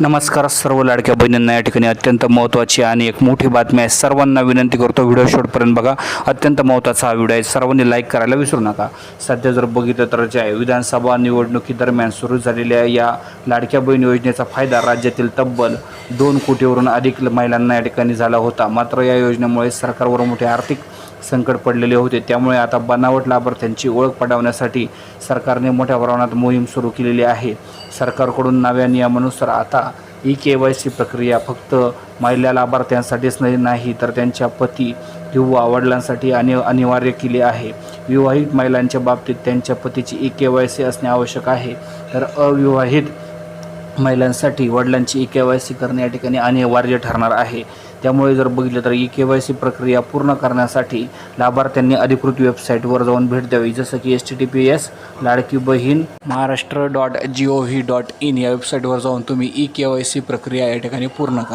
नमस्कार सर्व लाडक्या बहिणींना या ठिकाणी अत्यंत महत्त्वाची आणि एक मोठी बातमी आहे. सर्वांना विनंती करतो व्हिडिओ शॉटपर्यंत बघा. अत्यंत महत्त्वाचा हा व्हिडिओ आहे. सर्वांनी लाईक करायला विसरू नका. सध्या जर बघितलं तर जे आहे विधानसभा निवडणुकीदरम्यान सुरू झालेल्या या लाडक्या बहीण योजनेचा फायदा राज्यातील तब्बल दोन कोटीवरून अधिक महिलांना या ठिकाणी झाला होता. मात्र या योजनेमुळे सरकारवर मोठे आर्थिक संकट पडलेले होते. त्यामुळे आता बनावट लाभार्थ्यांची ओळख पडवण्यासाठी सरकारने मोठ्या प्रमाणात मोहीम सुरू केलेली आहे. सरकारकडून नव्या नियमानुसार आता ई के वाय सी प्रक्रिया फक्त महिला लाभार्थ्यांसाठीच नाही नाही तर त्यांच्या पती किंवा वडिलांसाठी अनि अनिवार्य केली आहे. विवाहित महिलांच्या बाबतीत त्यांच्या पतीची ई के वाय सी असणे आवश्यक आहे. तर अविवाहित महिलांसाठी वडिलांची ई के वाय सी करणे या ठिकाणी अनिवार्य ठरणार आहे. त्यामुळे जर बघितलं तर ई के वाय सी प्रक्रिया पूर्ण करण्यासाठी लाभार्थ्यांनी अधिकृत वेबसाईटवर जाऊन भेट द्यावी. जसं की S T T P S Ladki Bahin Maharashtra dot G O V dot in या वेबसाईटवर जाऊन तुम्ही ई के वाय सी प्रक्रिया या ठिकाणी पूर्ण करा.